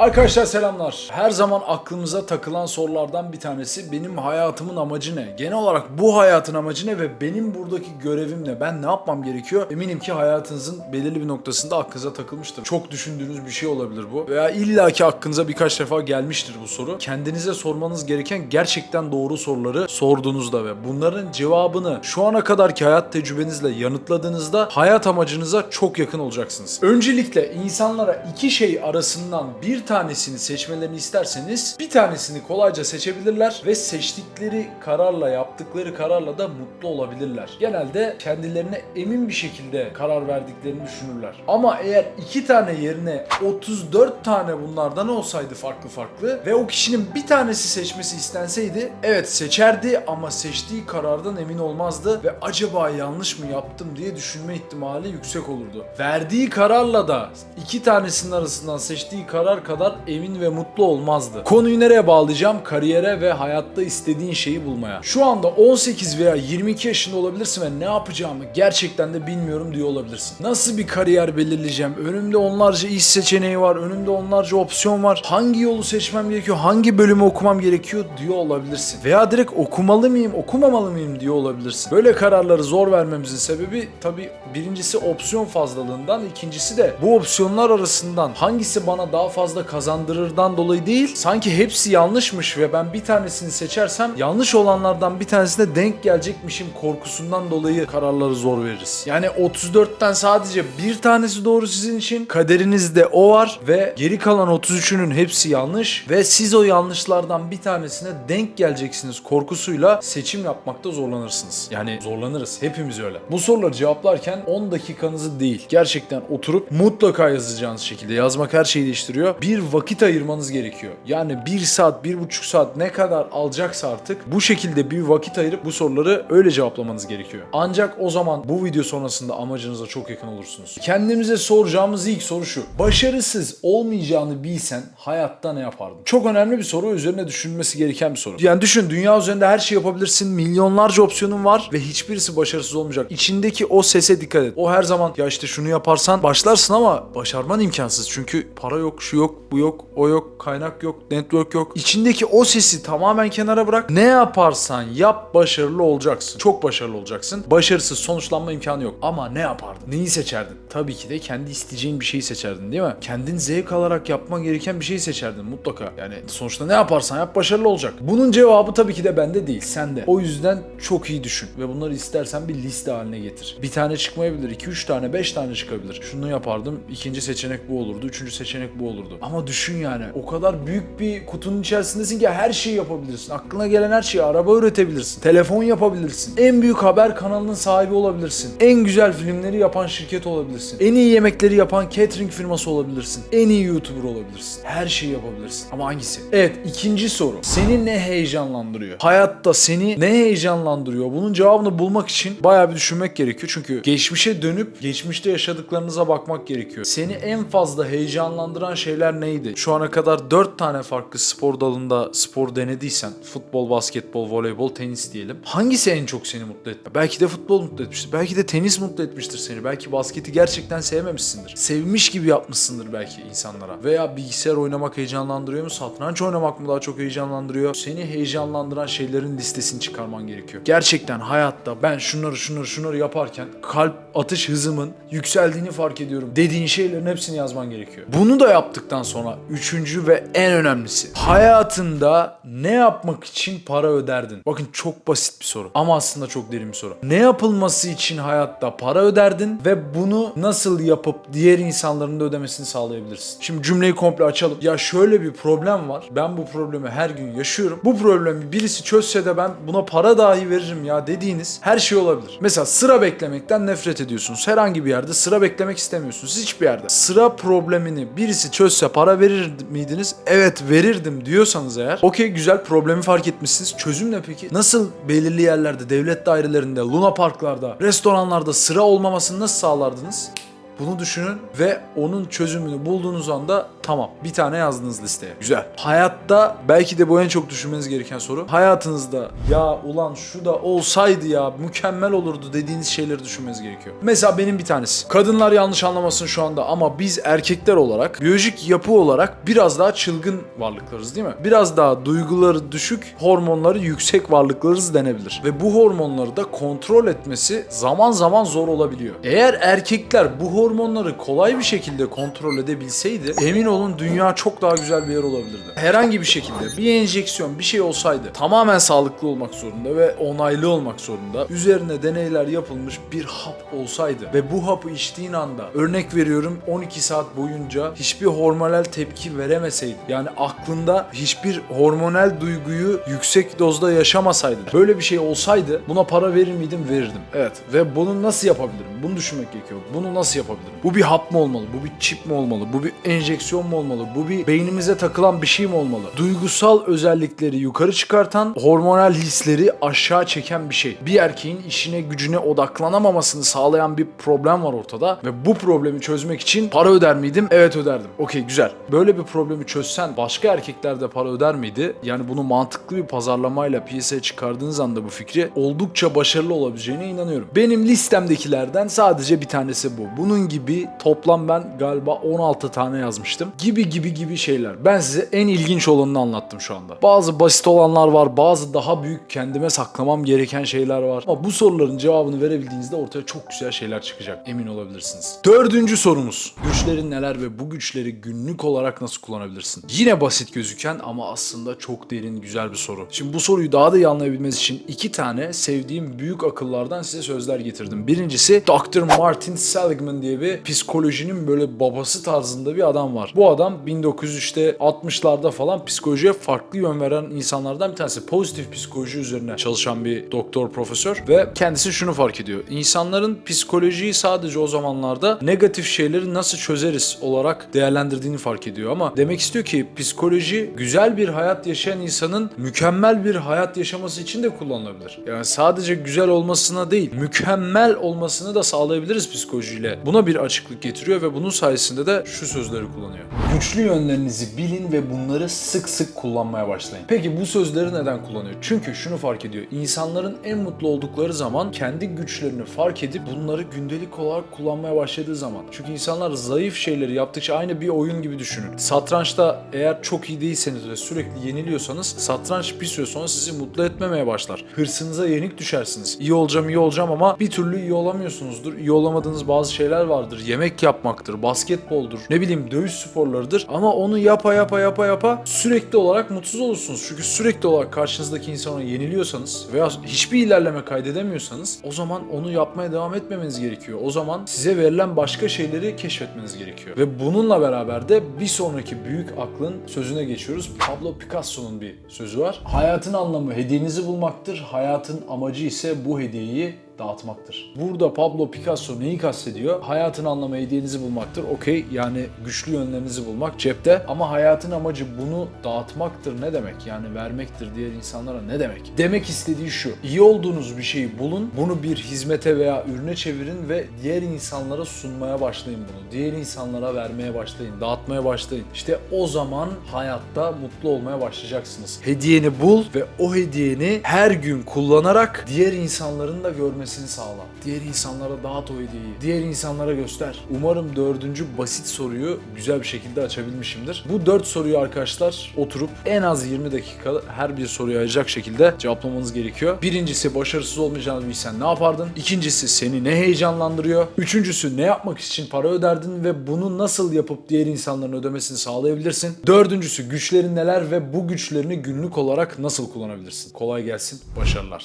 Arkadaşlar selamlar. Her zaman aklımıza takılan sorulardan bir tanesi benim hayatımın amacı ne? Genel olarak bu hayatın amacı ne ve benim buradaki görevim ne? Ben ne yapmam gerekiyor? Eminim ki hayatınızın belirli bir noktasında aklınıza takılmıştır. Çok düşündüğünüz bir şey olabilir bu. Veya illaki aklınıza birkaç defa gelmiştir bu soru. Kendinize sormanız gereken gerçekten doğru soruları sorduğunuzda ve bunların cevabını şu ana kadarki hayat tecrübenizle yanıtladığınızda hayat amacınıza çok yakın olacaksınız. Öncelikle insanlara iki şey arasından bir tanesini seçmelerini isterseniz bir tanesini kolayca seçebilirler ve seçtikleri kararla yaptıkları kararla da mutlu olabilirler. Genelde kendilerine emin bir şekilde karar verdiklerini düşünürler. Ama eğer iki tane yerine 34 tane bunlardan olsaydı farklı farklı ve o kişinin bir tanesi seçmesi istenseydi evet seçerdi ama seçtiği karardan emin olmazdı ve acaba yanlış mı yaptım diye düşünme ihtimali yüksek olurdu. Verdiği kararla da iki tanesinin arasından seçtiği karar kadar emin ve mutlu olmazdı. Konuyu nereye bağlayacağım? Kariyere ve hayatta istediğin şeyi bulmaya. Şu anda 18 veya 22 yaşında olabilirsin ve ne yapacağımı gerçekten de bilmiyorum diyor olabilirsin. Nasıl bir kariyer belirleyeceğim? Önümde onlarca iş seçeneği var, önümde onlarca opsiyon var. Hangi yolu seçmem gerekiyor? Hangi bölümü okumam gerekiyor diyor olabilirsin. Veya direkt okumalı mıyım, okumamalı mıyım diyor olabilirsin. Böyle kararları zor vermemizin sebebi tabii birincisi opsiyon fazlalığından, ikincisi de bu opsiyonlar arasından hangisi bana daha fazla kazandırırdan dolayı değil, sanki hepsi yanlışmış ve ben bir tanesini seçersem yanlış olanlardan bir tanesine denk gelecekmişim korkusundan dolayı kararları zor veririz. Yani 34'ten sadece bir tanesi doğru sizin için, kaderinizde o var ve geri kalan 33'ünün hepsi yanlış ve siz o yanlışlardan bir tanesine denk geleceksiniz korkusuyla seçim yapmakta zorlanırsınız. Yani zorlanırız. Hepimiz öyle. Bu soruları cevaplarken 10 dakikanızı değil, gerçekten oturup mutlaka yazacağınız şekilde yazmak her şeyi değiştiriyor. Bir vakit ayırmanız gerekiyor. Yani 1 saat, 1,5 saat ne kadar alacaksa artık bu şekilde bir vakit ayırıp bu soruları öyle cevaplamanız gerekiyor. Ancak o zaman bu video sonrasında amacınıza çok yakın olursunuz. Kendimize soracağımız ilk soru şu. Başarısız olmayacağını bilsen hayatta ne yapardın? Çok önemli bir soru, üzerine düşünülmesi gereken bir soru. Yani düşün dünya üzerinde her şeyi yapabilirsin, milyonlarca opsiyonun var ve hiçbirisi başarısız olmayacak. İçindeki o sese dikkat et. O her zaman ya işte şunu yaparsan başlarsın ama başarman imkansız. Çünkü para yok, şu yok, bu yok, o yok, kaynak yok, network yok. İçindeki o sesi tamamen kenara bırak. Ne yaparsan yap başarılı olacaksın. Çok başarılı olacaksın. Başarısız sonuçlanma imkanı yok. Ama ne yapardın? Neyi seçerdin? Tabii ki de kendi isteyeceğin bir şeyi seçerdin değil mi? Kendin zevk alarak yapman gereken bir şeyi seçerdin mutlaka. Yani sonuçta ne yaparsan yap başarılı olacak. Bunun cevabı tabii ki de bende değil, sende. O yüzden çok iyi düşün ve bunları istersen bir liste haline getir. Bir tane çıkmayabilir, 2-3 tane, 5 tane çıkabilir. Şunu yapardım, ikinci seçenek bu olurdu, üçüncü seçenek bu olurdu. Ama düşün yani, o kadar büyük bir kutunun içerisindesin ki her şeyi yapabilirsin. Aklına gelen her şeyi, araba üretebilirsin, telefon yapabilirsin, en büyük haber kanalının sahibi olabilirsin, en güzel filmleri yapan şirket olabilirsin, en iyi yemekleri yapan catering firması olabilirsin, en iyi YouTuber olabilirsin. Her şeyi yapabilirsin. Ama hangisi? Evet, ikinci soru. Seni ne heyecanlandırıyor? Hayatta seni ne heyecanlandırıyor? Bunun cevabını bulmak için bayağı bir düşünmek gerekiyor. Çünkü geçmişe dönüp geçmişte yaşadıklarınıza bakmak gerekiyor. Seni en fazla heyecanlandıran şeyler neydi? Şu ana kadar 4 tane farklı spor dalında spor denediysen futbol, basketbol, voleybol, tenis diyelim. Hangisi en çok seni mutlu etti? Belki de futbol mutlu etmiştir. Belki de tenis mutlu etmiştir seni. Belki basketi gerçekten sevmemişsindir. Sevmiş gibi yapmışsındır belki insanlara. Veya bilgisayar oynamak heyecanlandırıyor mu? Satranç oynamak mı daha çok heyecanlandırıyor? Seni heyecanlandıran şeylerin listesini çıkarman gerekiyor. Gerçekten hayatta ben şunları şunları şunları yaparken kalp atış hızımın yükseldiğini fark ediyorum dediğin şeylerin hepsini yazman gerekiyor. Bunu da yaptıktan sonra üçüncü ve en önemlisi hayatında ne yapmak için para öderdin? Bakın çok basit bir soru ama aslında çok derin bir soru. Ne yapılması için hayatta para öderdin ve bunu nasıl yapıp diğer insanların da ödemesini sağlayabilirsin? Şimdi cümleyi komple açalım. Ya şöyle bir problem var. Ben bu problemi her gün yaşıyorum. Bu problemi birisi çözse de ben buna para dahi veririm ya dediğiniz her şey olabilir. Mesela sıra beklemekten nefret ediyorsunuz. Herhangi bir yerde sıra beklemek istemiyorsunuz. Hiçbir yerde. Sıra problemini birisi çözse para verir miydiniz? Evet verirdim diyorsanız eğer. Okey güzel problemi fark etmişsiniz. Çözüm ne peki? Nasıl belirli yerlerde, devlet dairelerinde, luna parklarda, restoranlarda sıra olmamasını nasıl sağlardınız? Bunu düşünün ve onun çözümünü bulduğunuz anda tamam bir tane yazdınız listeye. Güzel. Hayatta belki de bu en çok düşünmeniz gereken soru. Hayatınızda ya ulan şu da olsaydı ya mükemmel olurdu dediğiniz şeyleri düşünmeniz gerekiyor. Mesela benim bir tanesi. Kadınlar yanlış anlamasın şu anda ama biz erkekler olarak biyolojik yapı olarak biraz daha çılgın varlıklarız değil mi? Biraz daha duyguları düşük, hormonları yüksek varlıklarız denebilir. Ve bu hormonları da kontrol etmesi zaman zaman zor olabiliyor. Eğer erkekler bu hormonları kolay bir şekilde kontrol edebilseydi emin olun dünya çok daha güzel bir yer olabilirdi. Herhangi bir şekilde bir enjeksiyon bir şey olsaydı tamamen sağlıklı olmak zorunda ve onaylı olmak zorunda. Üzerine deneyler yapılmış bir hap olsaydı ve bu hapı içtiğin anda örnek veriyorum 12 saat boyunca hiçbir hormonal tepki veremeseydi yani aklında hiçbir hormonal duyguyu yüksek dozda yaşamasaydın böyle bir şey olsaydı buna para verir miydim verirdim. Evet ve bunu nasıl yapabilirim? Bunu düşünmek gerekiyor. Bunu nasıl yapabilirim? Bu bir hap mı olmalı? Bu bir çip mi olmalı? Bu bir enjeksiyon mu olmalı? Bu bir beynimize takılan bir şey mi olmalı? Duygusal özellikleri yukarı çıkartan, hormonal hisleri aşağı çeken bir şey. Bir erkeğin işine gücüne odaklanamamasını sağlayan bir problem var ortada ve bu problemi çözmek için para öder miydim? Evet öderdim. Okey güzel. Böyle bir problemi çözsen başka erkekler de para öder miydi? Yani bunu mantıklı bir pazarlamayla piyasaya çıkardığınız anda bu fikri oldukça başarılı olabileceğine inanıyorum. Benim listemdekilerden sadece bir tanesi bu. Bunun gibi toplam ben galiba 16 tane yazmıştım. Gibi gibi gibi şeyler. Ben size en ilginç olanını anlattım şu anda. Bazı basit olanlar var, bazı daha büyük kendime saklamam gereken şeyler var. Ama bu soruların cevabını verebildiğinizde ortaya çok güzel şeyler çıkacak. Emin olabilirsiniz. Dördüncü sorumuz. Güçlerin neler ve bu güçleri günlük olarak nasıl kullanabilirsin? Yine basit gözüken ama aslında çok derin güzel bir soru. Şimdi bu soruyu daha da iyi anlayabilmeniz için iki tane sevdiğim büyük akıllardan size sözler getirdim. Birincisi Dr. Martin Seligman diye bir psikolojinin böyle babası tarzında bir adam var. Bu adam 1960'larda falan psikolojiye farklı yön veren insanlardan bir tanesi. Pozitif psikoloji üzerine çalışan bir doktor profesör ve kendisi şunu fark ediyor. İnsanların psikolojiyi sadece o zamanlarda negatif şeyleri nasıl çözeriz olarak değerlendirdiğini fark ediyor ama demek istiyor ki psikoloji güzel bir hayat yaşayan insanın mükemmel bir hayat yaşaması için de kullanılabilir. Yani sadece güzel olmasına değil, mükemmel olmasını da sağlayabiliriz psikolojiyle. Buna bir açıklık getiriyor ve bunun sayesinde de şu sözleri kullanıyor. Güçlü yönlerinizi bilin ve bunları sık sık kullanmaya başlayın. Peki bu sözleri neden kullanıyor? Çünkü şunu fark ediyor. İnsanların en mutlu oldukları zaman kendi güçlerini fark edip bunları gündelik olarak kullanmaya başladığı zaman. Çünkü insanlar zayıf şeyleri yaptıkça aynı bir oyun gibi düşünün. Satrançta eğer çok iyi değilseniz ve sürekli yeniliyorsanız satranç bir süre sonra sizi mutlu etmemeye başlar. Hırsınıza yenik düşersiniz. İyi olacağım iyi olacağım ama bir türlü iyi olamıyorsunuzdur. İyi olamadığınız bazı şeyler vardır. Yemek yapmaktır, basketboldur, ne bileyim dövüş sporlarıdır. Ama onu yapa yapa yapa yapa sürekli olarak mutsuz olursunuz. Çünkü sürekli olarak karşınızdaki insana yeniliyorsanız veya hiçbir ilerleme kaydedemiyorsanız o zaman onu yapmaya devam etmemeniz gerekiyor. O zaman size verilen başka şeyleri keşfetmeniz gerekiyor. Ve bununla beraber de bir sonraki büyük aklın sözüne geçiyoruz. Pablo Picasso'nun bir sözü var. Hayatın anlamı hediyenizi bulmaktır. Hayatın amacı ise bu hediyeyi dağıtmaktır. Burada Pablo Picasso neyi kastediyor? Hayatın anlamı hediyenizi bulmaktır. Okey yani güçlü yönlerinizi bulmak cepte ama hayatın amacı bunu dağıtmaktır ne demek? Yani vermektir diğer insanlara ne demek? Demek istediği şu. İyi olduğunuz bir şeyi bulun, bunu bir hizmete veya ürüne çevirin ve diğer insanlara sunmaya başlayın bunu. Diğer insanlara vermeye başlayın, dağıtmaya başlayın. İşte o zaman hayatta mutlu olmaya başlayacaksınız. Hediyeni bul ve o hediyeni her gün kullanarak diğer insanların da görmesini sağla. Diğer insanlara dağıt o hediyeyi. Diğer insanlara göster. Umarım dördüncü basit soruyu güzel bir şekilde açabilmişimdir. Bu dört soruyu arkadaşlar oturup en az 20 dakika her bir soruyu ayıracak şekilde cevaplamanız gerekiyor. Birincisi başarısız olmayacağını bilsen ne yapardın? İkincisi seni ne heyecanlandırıyor? Üçüncüsü ne yapmak için para öderdin ve bunu nasıl yapıp diğer insanların ödemesini sağlayabilirsin? Dördüncüsü güçlerin neler ve bu güçlerini günlük olarak nasıl kullanabilirsin? Kolay gelsin, başarılar.